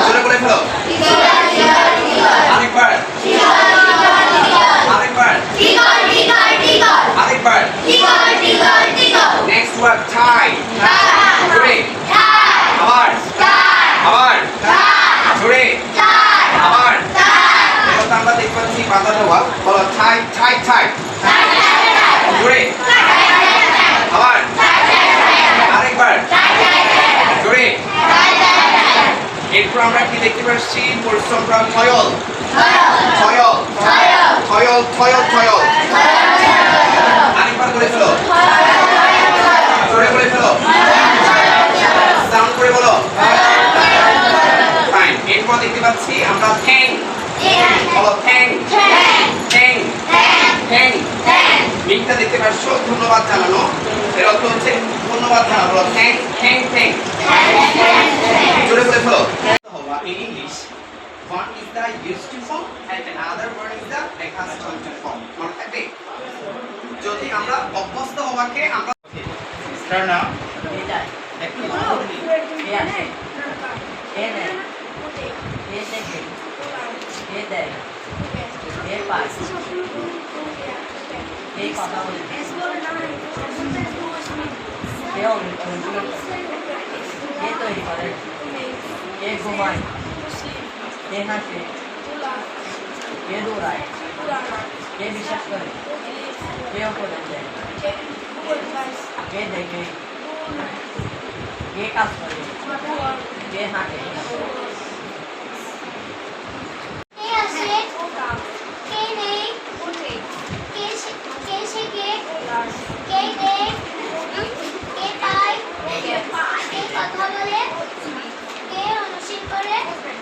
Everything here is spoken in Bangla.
জোরে বলে ফেলো। আরেকবার। আরেকবার। আরেকবার। নেক্সট ওয়ার্ড টাই জোরে। আবার। আবার। জোরে। আবার। আমরা দেখতে পাচ্ছি বাধা দেওয়া বলো ঠাই ঠাই জোরে আবার আরেকবার জোরে এরপর আমরা কি দেখতে পাচ্ছি? পরিশ্রমটা থয়ল। থয়ল থয়ল থয়ল থয়ল। আরেকবার করে ফেলো। জোরে করে ফেলো। সাউন্ড করে বলো। ফাইন এরপর দেখতে পাচ্ছি আমরা থ্যাং বলো থ্যাং থ্যাং থ্যাং মিকটা দেখতে পাচ্ছ ধন্যবাদ জানানো। এর অর্থ হচ্ছে ধন্যবাদ জানানো। বলো থ্যাং থ্যাং থ্যাং জোরে ফেলো। The used form and another one is the accustomed form মনে থাকবে যদি আমরা অভ্যস্ত হওয়াকে আমরা Start now. একটু এ আসে এ দেখে এ দেয় এ পায় এ কথা বলে এ তৈরি করে এ ঘুমায় এ হাসে এ দৌড়ায় এ বিশ্বাস করে এ উপদেশ দেয় এ দেখে এ কাজ করে এ হাঁটে কে আসে কে নেই কে শে- কে শেখে কে দেয় কে পায় কে কথা বলে কে অনুশীল করে